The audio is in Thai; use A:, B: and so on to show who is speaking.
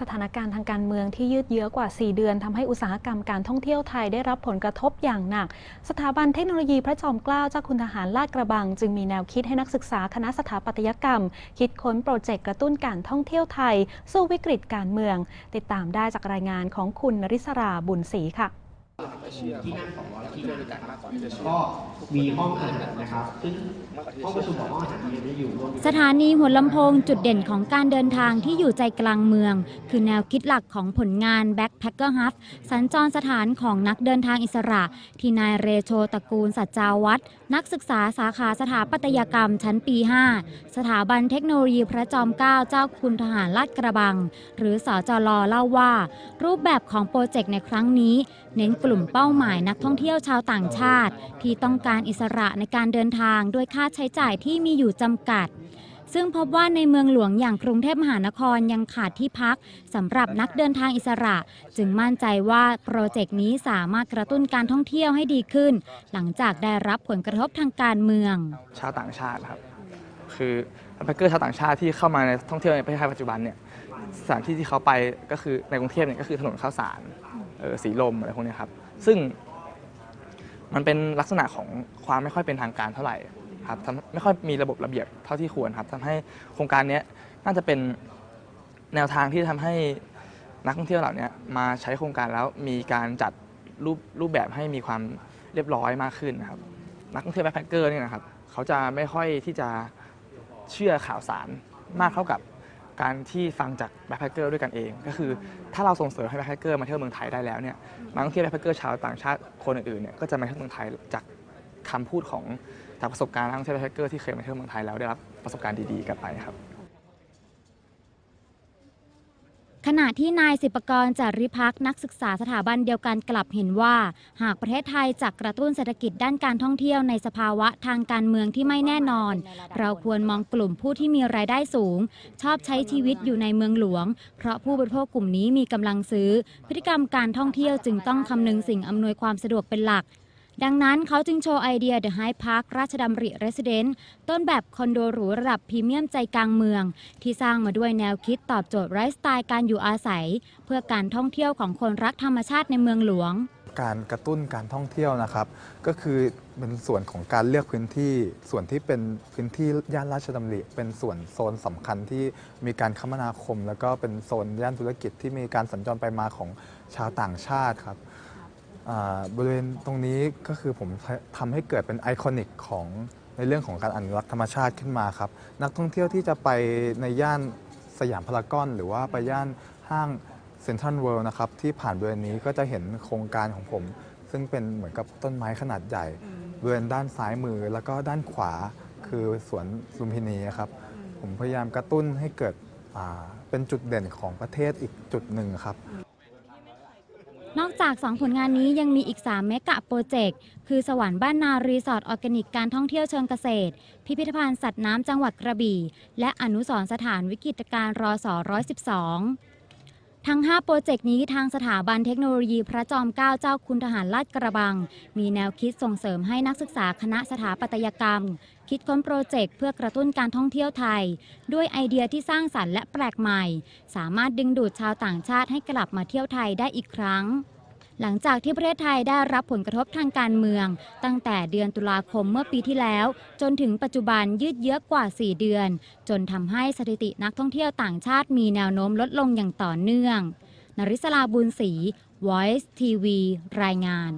A: สถานการณ์ทางการเมืองที่ยืดเยื้อกว่า 4 เดือนทำให้อุตสาหกรรมการท่องเที่ยวไทยได้รับผลกระทบอย่างหนัก สถาบันเทคโนโลยีพระจอมเกล้าเจ้าคุณทหารลาดกระบัง จึงมีแนวคิดให้นักศึกษาคณะสถาปัตยกรรม คิดค้นโปรเจกต์กระตุ้นการท่องเที่ยวไทย สู้วิกฤตการเมือง ติดตามได้จากรายงานของคุณนริศราบุญศรีค่ะ
B: ที่นั่งของเราที่ด้วยกันก็มีห้องอาหารนะครับซึ่งห้องประชุมกับห้องอาหารเนี่ยจะอยู่รวมอยู่
C: สถานีหัวลำโพงจุดเด่นของการเดินทางที่อยู่ใจกลางเมือง คือแนวคิดหลักของผลงาน Backpacker Hub สัญจรสถานของนักเดินทางอิสระ ที่นายเรโชตระกูลสัจจาวัฒน์นักศึกษาสาขาสถาปัตยกรรมชั้นปี 5 สถาบันเทคโนโลยีพระจอมเกล้าเจ้าคุณทหารลาดกระบัง หรือสอจลเล่าว่า รูปแบบของโปรเจกต์ในครั้งนี้ เน้นกลุ่มเป้าาหมายนักท่องเที่ยวชาวต่างชาติ ที่ต้องการอิสระในการเดินทางด้วยค่าใช้จ่ายที่มีอยู่จำกัด ซึ่งพบว่าในเมืองหลวงอย่างกรุงเทพมหานครยังขาดที่พักสำหรับนักเดินทางอิสระ จึงมั่นใจว่าโปรเจกต์นี้สามารถกระตุ้นการท่องเที่ยวให้ดีขึ้น หลังจากได้รับผลกระทบทางการเมือง
D: ชาวต่างชาติครับคือแบ็คเกอร์ชาวต่างชาติที่เข้ามาในท่องเที่ยวในประเทศไทยปัจจุบันเนี่ยสถานที่ที่เขาไปก็คือในกรุงเทพเนี่ยก็คือถนนข้าวสาร สีลมอะไรพวกนี้ครับ ซึ่งมันเป็นลักษณะของความไม่ค่อยเป็นทางการเท่าไหร่ครับไม่ค่อยมีระบบระเบียบเท่าที่ควรครับทำให้โครงการนี้น่าจะเป็นแนวทางที่ทำให้นักท่องเที่ยวเหล่านี้มาใช้โครงการแล้วมีการจัดรูปรูปแบบให้มีความเรียบร้อยมากขึ้นนะครับ นักท่องเที่ยวแบ็คแพคเกอร์เนี่ยนะครับเขาจะไม่ค่อยที่จะเชื่อข่าวสารมากเท่ากับ การที่ฟังจากแบ็คแพคเกอร์ด้วยกันเอง ก็คือถ้าเราส่งเสริมให้แบ็คแพคเกอร์มาเที่ยวเมืองไทยได้แล้วเนี่ยนักท่องเที่ยวแบ็คแพคเกอร์ชาวต่างชาติคนอื่นๆเนี่ยก็จะมาเที่ยวเมืองไทยจากคำพูดของจากประสบการณ์นักท่องเที่ยวแบ็คแพคเกอร์ที่เคยมาเที่ยวเมืองไทยแล้วได้รับประสบการณ์ดีๆกลับไปครับ
C: ขณะที่นายสิปกรจาริพักษ์นักศึกษาสถาบันเดียวกันกลับเห็นว่า หากประเทศไทยจะกระตุ้นเศรษฐกิจด้านการท่องเที่ยวในสภาวะทางการเมืองที่ไม่แน่นอน เราควรมองกลุ่มผู้ที่มีรายได้สูง ชอบใช้ชีวิตอยู่ในเมืองหลวง เพราะผู้บริโภคกลุ่มนี้มีกำลังซื้อ พฤติกรรมการท่องเที่ยวจึงต้องคำนึงสิ่งอำนวยความสะดวกเป็นหลัก ดังนั้นเขาจึงโชว์ไอเดีย The Hyde Park ราชดำริ Residence ต้นแบบคอนโดหรูระดับพรีเมียมใจกลางเมือง ที่สร้างมาด้วยแนวคิดตอบโจทย์ไลฟ์สไตล์การอยู่อาศัย เพื่อการท่องเที่ยวของคนรักธรรมชาติในเมืองหลวง
E: การกระตุ้นการท่องเที่ยวนะครับ ก็คือเป็นส่วนของการเลือกพื้นที่ส่วนที่เป็นพื้นที่ย่านราชดำริเป็นส่วนโซนสำคัญที่มีการคมนาคม แล้วก็เป็นโซนย่านธุรกิจที่มีการสัญจรไปมาของชาวต่างชาติครับ อ่าบริเวณตรงนี้ก็คือผมทำให้เกิดเป็นไอคอนิกของในเรื่องของการอนุรักษ์ธรรมชาติขึ้นมาครับ นักท่องเที่ยวที่จะไปในย่านสยามพารากอน หรือว่าไปย่านห้างเซ็นทรัลเวิลด์นะครับที่ผ่านบริเวณนี้ก็จะเห็นโครงการของผม ซึ่งเป็นเหมือนกับต้นไม้ขนาดใหญ่บริเวณด้านซ้ายมือแล้วก็ด้านขวาคือสวนลุมพินีครับ ผมพยายามกระตุ้นให้เกิดอ่าเป็นจุดเด่นของประเทศอีกจุดหนึ่งครับ
C: นอก จาก 2 ผลงานนี้ยังมีอีก 3 เมกะโปรเจกต์ คือสวรรค์บ้านนารีสอร์ทออร์แกนิกการท่องเที่ยวเชิงเกษตร พิพิธภัณฑ์สัตว์น้ำจังหวัดกระบี่ และอนุสรสถานวิกฤตการณ์รอสอ112 ทั้ง 5 โปรเจกต์นี้ทางสถาบันเทคโนโลยีพระจอมเกล้าเจ้าคุณทหารลาดกระบัง มีแนวคิดส่งเสริมให้นักศึกษาคณะสถาปัตยกรรม คิดค้นโปรเจกต์เพื่อกระตุ้นการท่องเที่ยวไทย ด้วยไอเดียที่สร้างสรรค์และแปลกใหม่ สามารถดึงดูดชาวต่างชาติให้กลับมาเที่ยวไทยได้อีกครั้ง หลังจากที่ประเทศไทยได้รับผลกระทบทางการเมือง ตั้งแต่เดือนตุลาคมเมื่อปีที่แล้ว จนถึงปัจจุบันยืดเยื้อกว่า 4 เดือน จนทำให้สถิตินักท่องเที่ยวต่างชาติมีแนวโน้มลดลงอย่างต่อเนื่อง นริศลาบุญศรี Voice TV รายงาน